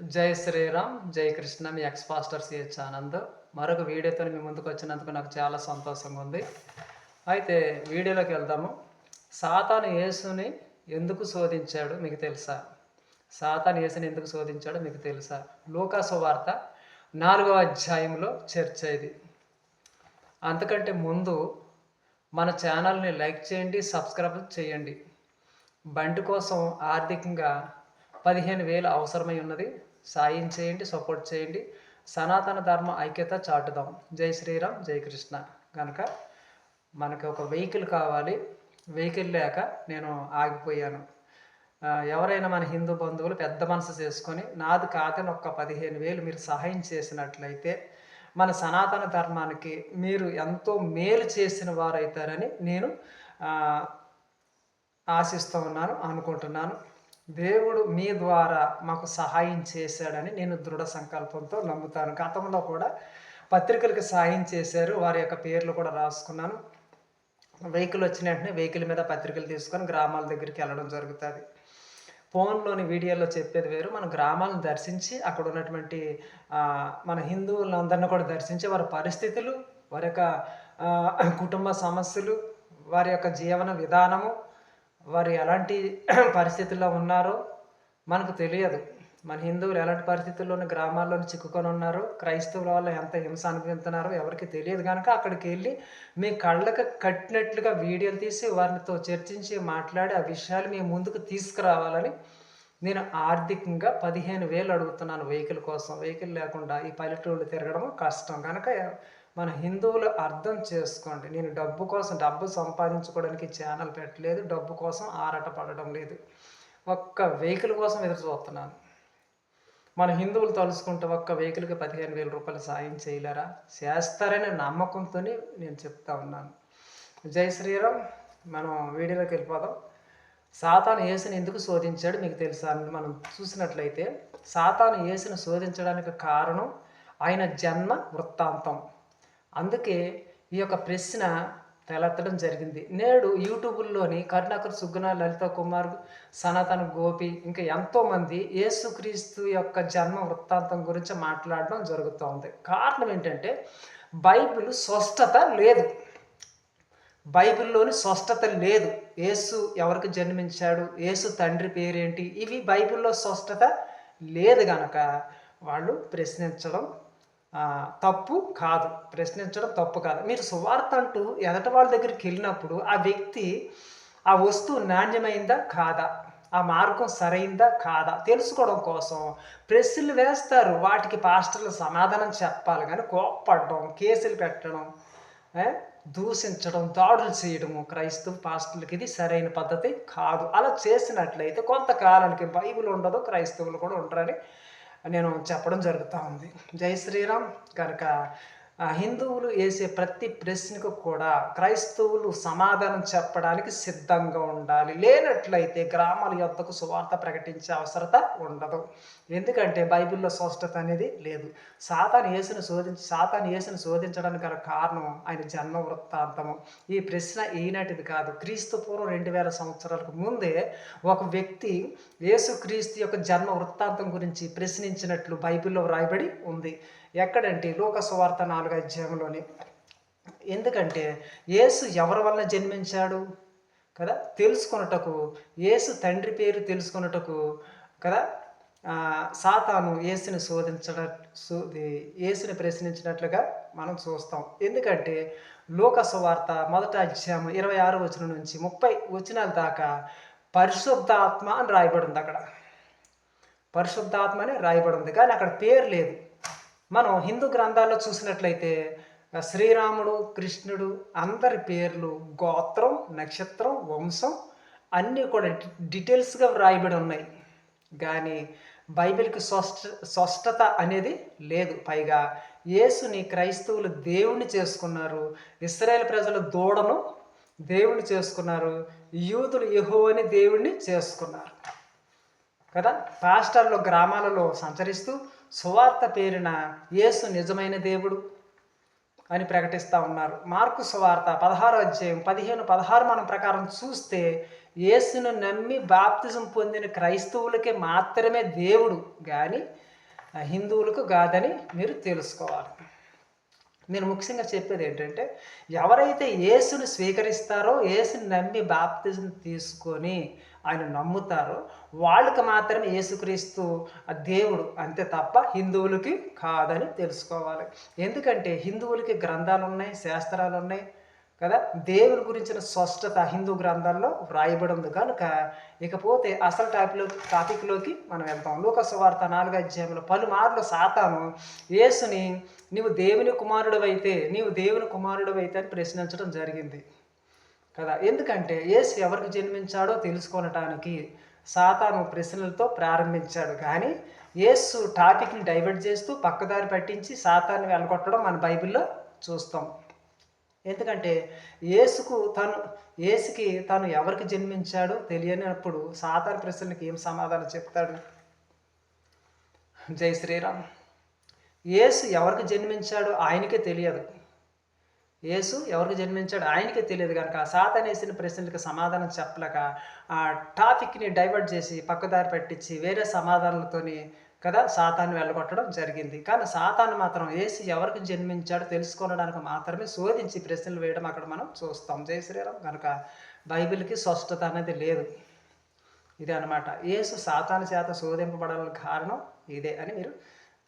జై శ్రీరామ్ జై కృష్ణ మీ ఎక్స్ పాస్టర్ సిహెచ్ ఆనంద్. మరొక వీడియోతో మీ ముందుకు వచ్చినందుకు నాకు చాలా సంతోషంగా ఉంది. అయితే వీడియోలోకి వెళ్దాము. సాతాను యేసుని ఎందుకు శోధించాడు మీకు తెలుసా? సాతాను యేసుని ఎందుకు శోధించాడో మీకు తెలుసా? లోకాసు వార్త నాలుగవ అధ్యాయంలో చర్చ ఇది. అంతకంటే ముందు మన ఛానల్ని లైక్ చేయండి సబ్స్క్రైబ్ చేయండి. బండి కోసం ఆర్థికంగా పదిహేను వేలు అవసరమై ఉన్నది. సాయం చేయండి సపోర్ట్ చేయండి. సనాతన ధర్మ ఐక్యత చాటుదాం. జై శ్రీరామ్ జై కృష్ణ. కనుక మనకి ఒక వెహికల్ కావాలి. వెహికల్ లేక నేను ఆగిపోయాను. ఎవరైనా మన హిందూ బంధువులు పెద్ద మనసు చేసుకొని నాది కాదని ఒక్క పదిహేను వేలు మీరు సహాయం చేసినట్లయితే మన సనాతన ధర్మానికి మీరు ఎంతో మేలు చేసిన వారైతారని నేను ఆశిస్తూ ఉన్నాను అనుకుంటున్నాను. దేవుడు మీ ద్వారా మాకు సహాయం చేశాడని నేను దృఢ సంకల్పంతో నమ్ముతాను. గతంలో కూడా పత్రికలకు సహాయం చేశారు. వారి యొక్క పేర్లు కూడా రాసుకున్నాను. వెహికల్ వచ్చిన వెంటనే వెహికల్ మీద పత్రికలు తీసుకొని గ్రామాల దగ్గరికి వెళ్ళడం జరుగుతుంది. ఫోన్లోని వీడియోలో చెప్పేది వేరు. మన గ్రామాలను దర్శించి అక్కడ ఉన్నటువంటి మన హిందువులందరినీ కూడా దర్శించి వారి పరిస్థితులు వారి యొక్క కుటుంబ సమస్యలు వారి యొక్క జీవన విధానము వారు ఎలాంటి పరిస్థితుల్లో ఉన్నారో మనకు తెలియదు. మన హిందువులు ఎలాంటి పరిస్థితుల్లోని గ్రామాల్లోని చిక్కుకొని ఉన్నారు క్రైస్తవుల వల్ల ఎంత హింస అనుభవిస్తున్నారో ఎవరికి తెలియదు కనుక అక్కడికి వెళ్ళి మీ కళ్ళకు కట్టినట్లుగా వీడియోలు తీసి వారితో చర్చించి మాట్లాడి ఆ విషయాలు మీ ముందుకు తీసుకురావాలని నేను ఆర్థికంగా పదిహేను వేలు అడుగుతున్నాను వెహికల్ కోసం. వెహికల్ లేకుండా ఈ పల్లెటూళ్ళు తిరగడం కష్టం. కనుక మన హిందువులు అర్థం చేసుకోండి. నేను డబ్బు కోసం డబ్బు సంపాదించుకోవడానికి ఛానల్ పెట్టలేదు డబ్బు కోసం ఆరాట పడడం లేదు. ఒక్క వెహికల్ కోసం ఎదురు చూస్తున్నాను. మన హిందువులు తలుసుకుంటే ఒక్క వెహికల్కి పదిహేను వేల రూపాయలు సాయం చేయలేరా? చేస్తారనే నమ్మకంతో నేను చెప్తా ఉన్నాను. జై శ్రీరామ్. మనం వీడియోలోకి వెళ్ళిపోదాం. సాతాను యేసుని ఎందుకు శోధించాడు మీకు తెలుసా? అని మనం చూసినట్లయితే సాతాను యేసుని శోధించడానికి కారణం ఆయన జన్మ వృత్తాంతం. అందుకే ఈ యొక్క ప్రశ్న తలెత్తడం జరిగింది. నేడు యూట్యూబుల్లోని కరుణాకర్ సుగ్గుణ లలిత కుమార్ సనాతన గోపి ఇంకా ఎంతోమంది యేసుక్రీస్తు యొక్క జన్మ వృత్తాంతం గురించి మాట్లాడడం జరుగుతోంది. కారణం ఏంటంటే బైబిల్ స్పష్టత లేదు. బైబిల్లోని స్పష్టత లేదు. యేసు ఎవరికి జన్మించాడు? యేసు తండ్రి పేరేంటి? ఇవి బైబిల్లో స్పష్టత లేదు గనక వాళ్ళు ప్రశ్నించడం తప్పు కాదు. ప్రశ్నించడం తప్పు కాదు. మీరు సువార్త అంటూ ఎదట వాళ్ళ దగ్గరికి వెళ్ళినప్పుడు ఆ వ్యక్తి ఆ వస్తువు నాణ్యమైందా కాదా? ఆ మార్గం సరైందా కాదా? తెలుసుకోవడం కోసం ప్రెస్సులు వేస్తారు. వాటికి పాస్టర్లు సమాధానం చెప్పాలి. కానీ కోప్పడడం కేసులు పెట్టడం దూషించడం దాడులు చేయడము క్రైస్తవ పాస్టర్లకి ఇది సరైన పద్ధతి కాదు. అలా చేసినట్లయితే కొంతకాలానికి బైబిల్ ఉండదు క్రైస్తవులు కూడా ఉండరని నేను చెప్పడం జరుగుతూ ఉంది. జై శ్రీరామ్. కనుక హిందువులు వేసే ప్రతి ప్రశ్నకు కూడా క్రైస్తవులు సమాధానం చెప్పడానికి సిద్ధంగా ఉండాలి. లేనట్లయితే గ్రామాల యొద్దకు సువార్త ప్రకటించే అవసరత ఉండదు. ఎందుకంటే బైబిల్లో స్పష్టత అనేది లేదు. సాతాను యేసును శోధించి సాతాను యేసును శోధించడానికి గల కారణం ఆయన జన్మ వృత్తాంతము. ఈ ప్రశ్న ఈనాటిది కాదు. క్రీస్తు పూర్వం రెండు వేల సంవత్సరాలకు ముందే ఒక వ్యక్తి యేసు క్రీస్తు యొక్క జన్మ వృత్తాంతం గురించి ప్రశ్నించినట్లు బైబిల్లో వ్రాయబడి ఉంది. ఎక్కడంటే లోకస్వార్త నాలుగు అధ్యాయంలోని. ఎందుకంటే యేసు ఎవరి వలన జన్మించాడు? కదా? తెలుసుకొనుటకు యేసు తండ్రి పేరు తెలుసుకొనుటకు కదా? సాతాను యేసుని శోధించడ యేసుని ప్రశ్నించినట్లుగా మనం చూస్తాం. ఎందుకంటే లోక సువార్త మొదటి అధ్యాయం ఇరవై ఆరు వచనం నుంచి ముప్పై వచనాల దాకా పరిశుద్ధాత్మ అని రాయబడి ఉంది అక్కడ. పరిశుద్ధాత్మ అని రాయబడి ఉంది కానీ అక్కడ పేరు లేదు. మనం హిందూ గ్రంథాల్లో చూసినట్లయితే శ్రీరాముడు కృష్ణుడు అందరి పేర్లు గోత్రం నక్షత్రం వంశం అన్నీ కూడా డీటెయిల్స్గా వ్రాయబడి ఉన్నాయి. కానీ బైబిల్కి స్పష్ట స్పష్టత అనేది లేదు. పైగా యేసుని క్రైస్తవులు దేవుణ్ణి చేసుకున్నారు ఇస్రాయేల్ ప్రజలు దూడను దేవుణ్ణి చేసుకున్నారు యూదులు యెహోవాని దేవుణ్ణి చేసుకున్నారు. కదా? పాస్టర్లు గ్రామాలలో సంచరిస్తూ సువార్త పేరిన యేసు నిజమైన దేవుడు అని ప్రకటిస్తూ ఉన్నారు. మార్కు సువార్త పదహారు అధ్యాయం పదిహేను పదహారు మనం ప్రకారం చూస్తే యేసును నమ్మి బాప్తిజం పొందిన క్రైస్తవులకే మాత్రమే దేవుడు. కానీ హిందువులకు కాదని మీరు తెలుసుకోవాలి. నేను ముఖ్యంగా చెప్పేది ఏంటంటే ఎవరైతే యేసుని స్వీకరిస్తారో యేసుని నమ్మి బాప్తిజం తీసుకొని ఆయన నమ్ముతారో వాళ్ళకి మాత్రమే యేసుక్రీస్తు ఆ దేవుడు అంతే తప్ప హిందువులకి కాదని తెలుసుకోవాలి. ఎందుకంటే హిందువులకి గ్రంథాలు ఉన్నాయి శాస్త్రాలు ఉన్నాయి కదా? దేవుని గురించిన స్పష్టత హిందూ గ్రంథాల్లో వ్రాయబడి ఉంది కనుక ఇకపోతే అసలు టాపిక్లో టాపిక్లోకి మనం వెళ్తాం. లోకస్ వార్త నాలుగు అధ్యాయంలో పలుమార్లు సాతాను యేసుని నీవు దేవుని కుమారుడు అయితే నీవు దేవుని కుమారుడు అయితే అని ప్రశ్నించడం జరిగింది కదా? ఎందుకంటే యేసు ఎవరికి జన్మించాడో తెలుసుకోనటానికి సాతాను ప్రశ్నలతో ప్రారంభించాడు. కానీ యేసు టాపిక్ని డైవర్ట్ చేస్తూ పక్కదారి పట్టించి సాతాన్ని వెళ్ళగొట్టడం మన బైబిల్లో చూస్తాం. ఎందుకంటే యేసుకు తను యేసుకి తను ఎవరికి జన్మించాడో తెలియనప్పుడు సాధారణ ప్రశ్నలకి ఏం సమాధానం చెప్తాడు? జై శ్రీరామ్. యేసు ఎవరికి జన్మించాడో ఆయనకే తెలియదు. యేసు ఎవరికి జన్మించాడు ఆయనకే తెలియదు కనుక సాతాన్ వేసిన ప్రశ్నలకు సమాధానం చెప్పలేక ఆ టాపిక్ని డైవర్ట్ చేసి పక్కదారి పట్టించి వేరే సమాధానాలతోని కదా? సాతాన్ని వెళ్ళగొట్టడం జరిగింది. కానీ సాతాన్ని మాత్రం ఏసి ఎవరికి జన్మించాడో తెలుసుకోవడానికి మాత్రమే శోధించి ప్రశ్నలు వేయడం అక్కడ మనం చూస్తాం. జయ శ్రీరామ్. కనుక బైబిల్కి స్పష్టత అనేది లేదు. ఇదే అనమాట యేసు సాతాను చేత శోధింపబడాలని కారణం ఇదే అని మీరు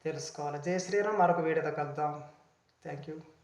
తెలుసుకోవాలి. జయ శ్రీరామ్. మరొక వీడియోతో కలుద్దాం. Thank you.